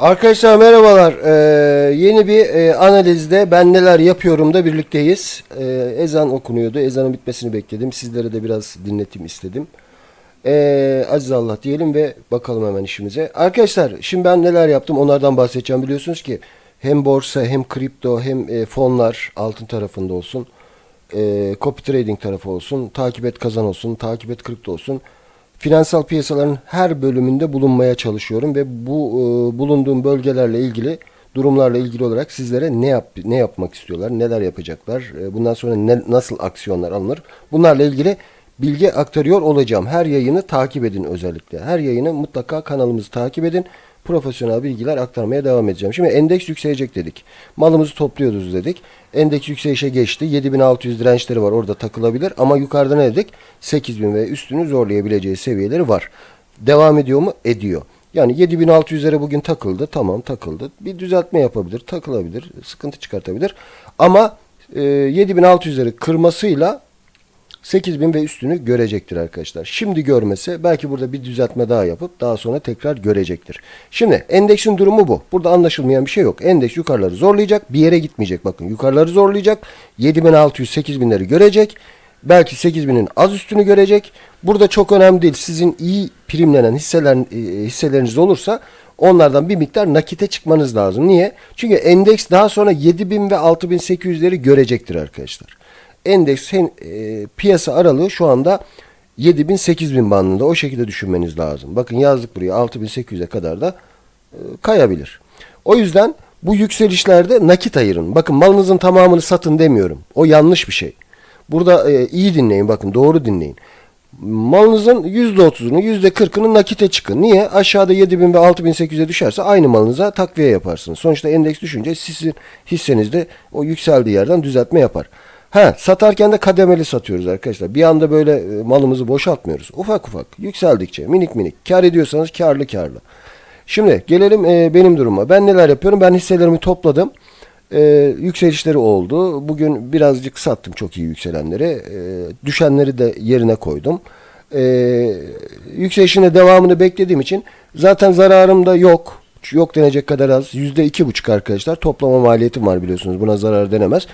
Arkadaşlar merhabalar. Ee, yeni bir e, analizde ben neler yapıyorum da birlikteyiz. Ee, ezan okunuyordu. Ezanın bitmesini bekledim. Sizlere de biraz dinletim istedim. Ee, Aziz Allah diyelim ve bakalım hemen işimize. Arkadaşlar şimdi ben neler yaptım onlardan bahsedeceğim. Biliyorsunuz ki hem borsa hem kripto hem e, fonlar altın tarafında olsun. E, copy trading tarafı olsun. Takip et kazan olsun. Takip et kripto olsun finansal piyasaların her bölümünde bulunmaya çalışıyorum ve bu e, bulunduğum bölgelerle ilgili durumlarla ilgili olarak sizlere ne yap ne yapmak istiyorlar, neler yapacaklar, e, bundan sonra ne, nasıl aksiyonlar alınır, bunlarla ilgili bilgi aktarıyor olacağım. Her yayını takip edin özellikle. Her yayını mutlaka kanalımızı takip edin. Profesyonel bilgiler aktarmaya devam edeceğim. Şimdi endeks yükselecek dedik. Malımızı topluyoruz dedik. Endeks yükselişe geçti. 7600 dirençleri var orada takılabilir ama yukarıda ne dedik? 8000 ve üstünü zorlayabileceği seviyeleri var. Devam ediyor mu? Ediyor. Yani 7600'lere bugün takıldı. Tamam takıldı. Bir düzeltme yapabilir, takılabilir, sıkıntı çıkartabilir. Ama e, 7600'leri kırmasıyla 8000 ve üstünü görecektir arkadaşlar. Şimdi görmese belki burada bir düzeltme daha yapıp daha sonra tekrar görecektir. Şimdi endeksin durumu bu. Burada anlaşılmayan bir şey yok. Endeks yukarıları zorlayacak. Bir yere gitmeyecek. Bakın yukarıları zorlayacak. 7600 8000'leri görecek. Belki 8000'in az üstünü görecek. Burada çok önemli değil. Sizin iyi primlenen hisseler, e, hisseleriniz olursa onlardan bir miktar nakite çıkmanız lazım. Niye? Çünkü endeks daha sonra 7000 ve 6800'leri görecektir arkadaşlar endeks hen, e, piyasa aralığı şu anda 7000 8000 bandında o şekilde düşünmeniz lazım. Bakın yazdık buraya 6800'e kadar da e, kayabilir. O yüzden bu yükselişlerde nakit ayırın. Bakın malınızın tamamını satın demiyorum. O yanlış bir şey. Burada e, iyi dinleyin bakın doğru dinleyin. Malınızın %30'unu %40'ını nakite çıkın. Niye? Aşağıda 7000 ve 6800'e düşerse aynı malınıza takviye yaparsınız. Sonuçta endeks düşünce sizin hissenizde o yükseldiği yerden düzeltme yapar. Ha satarken de kademeli satıyoruz arkadaşlar. Bir anda böyle e, malımızı boşaltmıyoruz. Ufak ufak yükseldikçe minik minik kar ediyorsanız karlı karlı. Şimdi gelelim e, benim duruma. Ben neler yapıyorum? Ben hisselerimi topladım. E, yükselişleri oldu. Bugün birazcık sattım çok iyi yükselenleri. E, düşenleri de yerine koydum. E, yükselişine devamını beklediğim için zaten zararım da yok. Yok denecek kadar az. Yüzde iki buçuk arkadaşlar. Toplama maliyetim var biliyorsunuz. Buna zarar denemez.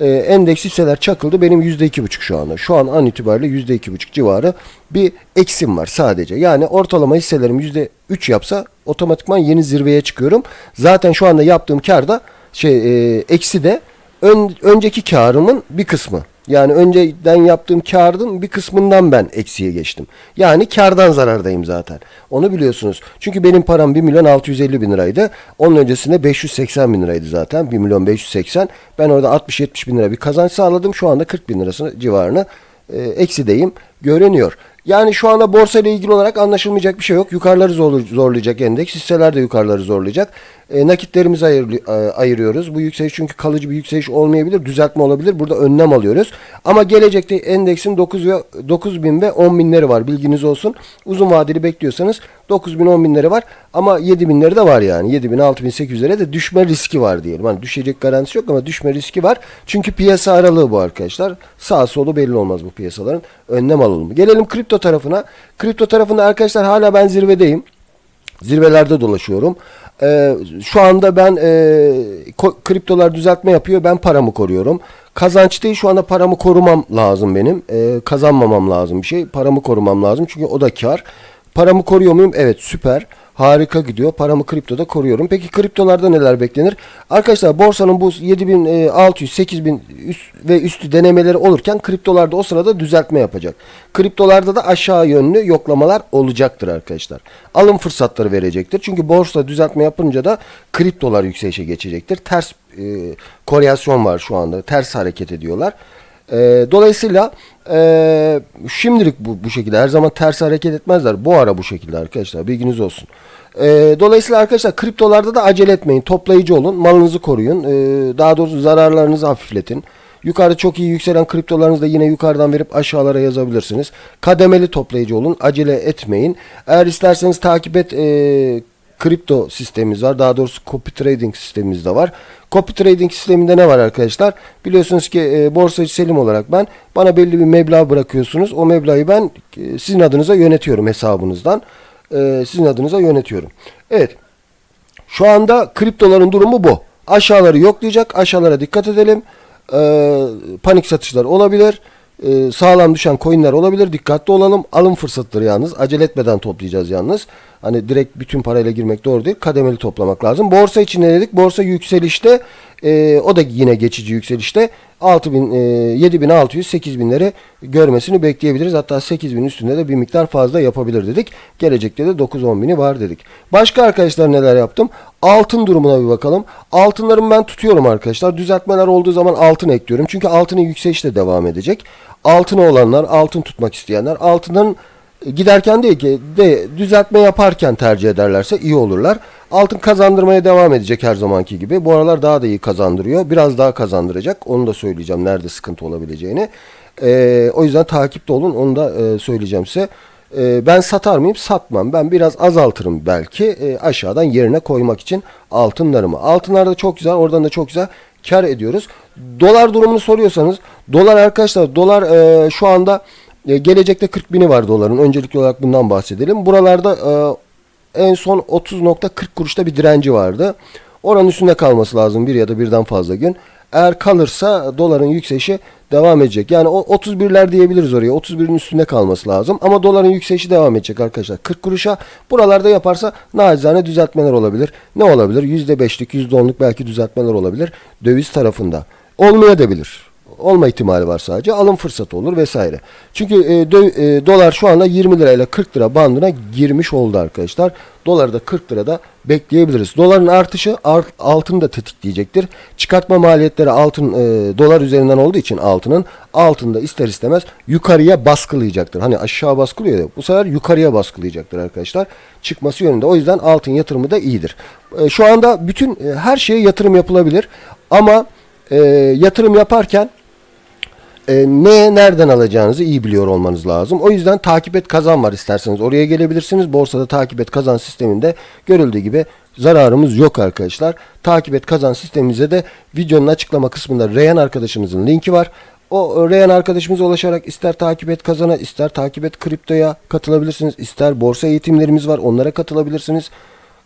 Ee, endeks hisseler çakıldı. Benim yüzde iki buçuk şu anda. Şu an an itibariyle yüzde iki buçuk civarı bir eksim var sadece. Yani ortalama hisselerim yüzde üç yapsa otomatikman yeni zirveye çıkıyorum. Zaten şu anda yaptığım kar da şey e, eksi de ön, önceki karımın bir kısmı. Yani önceden yaptığım karın bir kısmından ben eksiye geçtim. Yani kardan zarardayım zaten. Onu biliyorsunuz. Çünkü benim param 1 milyon 650 bin liraydı. Onun öncesinde 580 bin liraydı zaten. 1 milyon 580. Ben orada 60-70 bin lira bir kazanç sağladım. Şu anda 40 bin lirasını civarını e, eksideyim. Görünüyor. Yani şu anda borsa ile ilgili olarak anlaşılmayacak bir şey yok. Yukarıları zorlayacak endeks. Hisseler de yukarıları zorlayacak. E, nakitlerimizi ayır, e, ayırıyoruz. Bu yükseliş çünkü kalıcı bir yükseliş olmayabilir. Düzeltme olabilir. Burada önlem alıyoruz. Ama gelecekte endeksin 9 ve 9 bin ve 10 binleri var. Bilginiz olsun. Uzun vadeli bekliyorsanız 9 bin 10 binleri var. Ama 7 binleri de var yani. 7 bin 6 bin 800'lere de düşme riski var diyelim. Hani düşecek garantisi yok ama düşme riski var. Çünkü piyasa aralığı bu arkadaşlar. Sağ solu belli olmaz bu piyasaların. Önlem alalım. Gelelim kripto tarafına. Kripto tarafında arkadaşlar hala ben zirvedeyim. Zirvelerde dolaşıyorum. Ee, şu anda ben e, kriptolar düzeltme yapıyor. Ben paramı koruyorum. Kazanç değil şu anda paramı korumam lazım benim. Ee, kazanmamam lazım bir şey. Paramı korumam lazım çünkü o da kar. Paramı koruyor muyum? Evet süper. Harika gidiyor. Paramı kriptoda koruyorum. Peki kriptolarda neler beklenir? Arkadaşlar borsanın bu 7600, 8000 üst ve üstü denemeleri olurken kriptolarda o sırada düzeltme yapacak. Kriptolarda da aşağı yönlü yoklamalar olacaktır arkadaşlar. Alım fırsatları verecektir. Çünkü borsa düzeltme yapınca da kriptolar yükselişe geçecektir. Ters e, korelasyon var şu anda. Ters hareket ediyorlar. E, dolayısıyla e, şimdilik bu, bu şekilde her zaman ters hareket etmezler. Bu ara bu şekilde arkadaşlar bilginiz olsun. E, dolayısıyla arkadaşlar kriptolarda da acele etmeyin. Toplayıcı olun. Malınızı koruyun. E, daha doğrusu zararlarınızı hafifletin. Yukarıda çok iyi yükselen kriptolarınızı da yine yukarıdan verip aşağılara yazabilirsiniz. Kademeli toplayıcı olun. Acele etmeyin. Eğer isterseniz takip et e, kripto sistemimiz var. Daha doğrusu copy trading sistemimiz de var. Copy trading sisteminde ne var arkadaşlar? Biliyorsunuz ki e, borsacı Selim olarak ben bana belli bir meblağ bırakıyorsunuz. O meblağı ben e, sizin adınıza yönetiyorum hesabınızdan. E, sizin adınıza yönetiyorum. Evet. Şu anda kriptoların durumu bu. Aşağıları yoklayacak. Aşağılara dikkat edelim. Ee, panik satışlar olabilir. Ee, sağlam düşen coinler olabilir. Dikkatli olalım. Alım fırsatıdır yalnız. Acele etmeden toplayacağız yalnız. Hani direkt bütün parayla girmek doğru değil. Kademeli toplamak lazım. Borsa için ne dedik? Borsa yükselişte. Ee, o da yine geçici yükselişte. 6000, e, 7600, 8000'leri görmesini bekleyebiliriz. Hatta 8000 üstünde de bir miktar fazla yapabilir dedik. Gelecekte de 9-10 bini var dedik. Başka arkadaşlar neler yaptım? Altın durumuna bir bakalım. Altınlarımı ben tutuyorum arkadaşlar. Düzeltmeler olduğu zaman altın ekliyorum. Çünkü altının yükselişi de devam edecek. Altına olanlar, altın tutmak isteyenler altının giderken değil ki de düzeltme yaparken tercih ederlerse iyi olurlar. Altın kazandırmaya devam edecek her zamanki gibi. Bu aralar daha da iyi kazandırıyor. Biraz daha kazandıracak. Onu da söyleyeceğim nerede sıkıntı olabileceğini. Ee, o yüzden takipte olun. Onu da e, söyleyeceğim size. Ee, ben satar mıyım? Satmam. Ben biraz azaltırım belki e, aşağıdan yerine koymak için altınlarımı. Altınlar da çok güzel. Oradan da çok güzel kar ediyoruz. Dolar durumunu soruyorsanız dolar arkadaşlar dolar e, şu anda e, gelecekte 40 bini var doların. Öncelikli olarak bundan bahsedelim. Buralarda e, en son 30.40 kuruşta bir direnci vardı. Oranın üstünde kalması lazım bir ya da birden fazla gün. Eğer kalırsa doların yükselişi devam edecek. Yani o 31'ler diyebiliriz oraya. 31'in üstünde kalması lazım. Ama doların yükselişi devam edecek arkadaşlar. 40 kuruşa buralarda yaparsa nacizane düzeltmeler olabilir. Ne olabilir? %5'lik, %10'luk belki düzeltmeler olabilir. Döviz tarafında. Olmayabilir olma ihtimali var sadece. Alım fırsatı olur vesaire. Çünkü e, dö- e, dolar şu anda 20 lirayla 40 lira bandına girmiş oldu arkadaşlar. Doları da 40 lirada bekleyebiliriz. Doların artışı art, altını da tetikleyecektir. Çıkartma maliyetleri altın e, dolar üzerinden olduğu için altının altında ister istemez yukarıya baskılayacaktır. Hani aşağı baskılıyor ya bu sefer yukarıya baskılayacaktır arkadaşlar. Çıkması yönünde. O yüzden altın yatırımı da iyidir. E, şu anda bütün e, her şeye yatırım yapılabilir. Ama e, yatırım yaparken e, neye nereden alacağınızı iyi biliyor olmanız lazım. O yüzden takip et kazan var isterseniz oraya gelebilirsiniz. Borsada takip et kazan sisteminde görüldüğü gibi zararımız yok arkadaşlar. Takip et kazan sistemimize de videonun açıklama kısmında Reyhan arkadaşımızın linki var. O Reyhan arkadaşımıza ulaşarak ister takip et kazana ister takip et kriptoya katılabilirsiniz. ister borsa eğitimlerimiz var onlara katılabilirsiniz.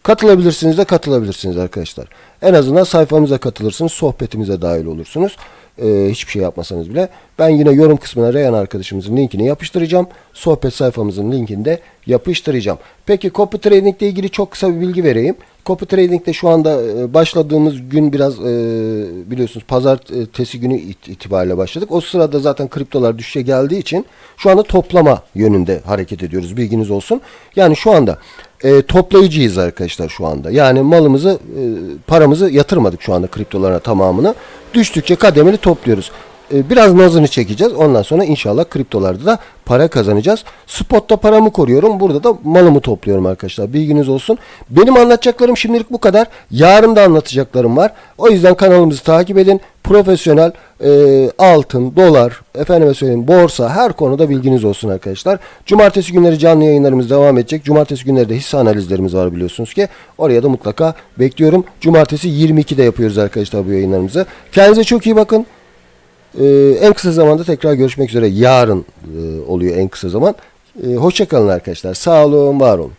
Katılabilirsiniz de katılabilirsiniz arkadaşlar. En azından sayfamıza katılırsınız, sohbetimize dahil olursunuz. Ee, hiçbir şey yapmasanız bile. Ben yine yorum kısmına Reyhan arkadaşımızın linkini yapıştıracağım. Sohbet sayfamızın linkini de yapıştıracağım. Peki copy trading ile ilgili çok kısa bir bilgi vereyim. Copy trading'de şu anda e, başladığımız gün biraz e, biliyorsunuz pazartesi günü it- itibariyle başladık. O sırada zaten kriptolar düşüşe geldiği için şu anda toplama yönünde hareket ediyoruz. Bilginiz olsun. Yani şu anda e, toplayıcıyız arkadaşlar şu anda. Yani malımızı, e, paramızı yatırmadık şu anda kriptolara tamamını. Düştükçe kademeli topluyoruz. E, biraz nazını çekeceğiz. Ondan sonra inşallah kriptolarda da para kazanacağız. Spotta paramı koruyorum. Burada da malımı topluyorum arkadaşlar. Bilginiz olsun. Benim anlatacaklarım şimdilik bu kadar. Yarın da anlatacaklarım var. O yüzden kanalımızı takip edin. Profesyonel e, altın, dolar, efendime söyleyeyim borsa her konuda bilginiz olsun arkadaşlar. Cumartesi günleri canlı yayınlarımız devam edecek. Cumartesi günleri de hisse analizlerimiz var biliyorsunuz ki. Oraya da mutlaka bekliyorum. Cumartesi 22'de yapıyoruz arkadaşlar bu yayınlarımızı. Kendinize çok iyi bakın. Ee, en kısa zamanda tekrar görüşmek üzere. Yarın e, oluyor en kısa zaman. Ee, hoşça kalın arkadaşlar. Sağ olun, var olun.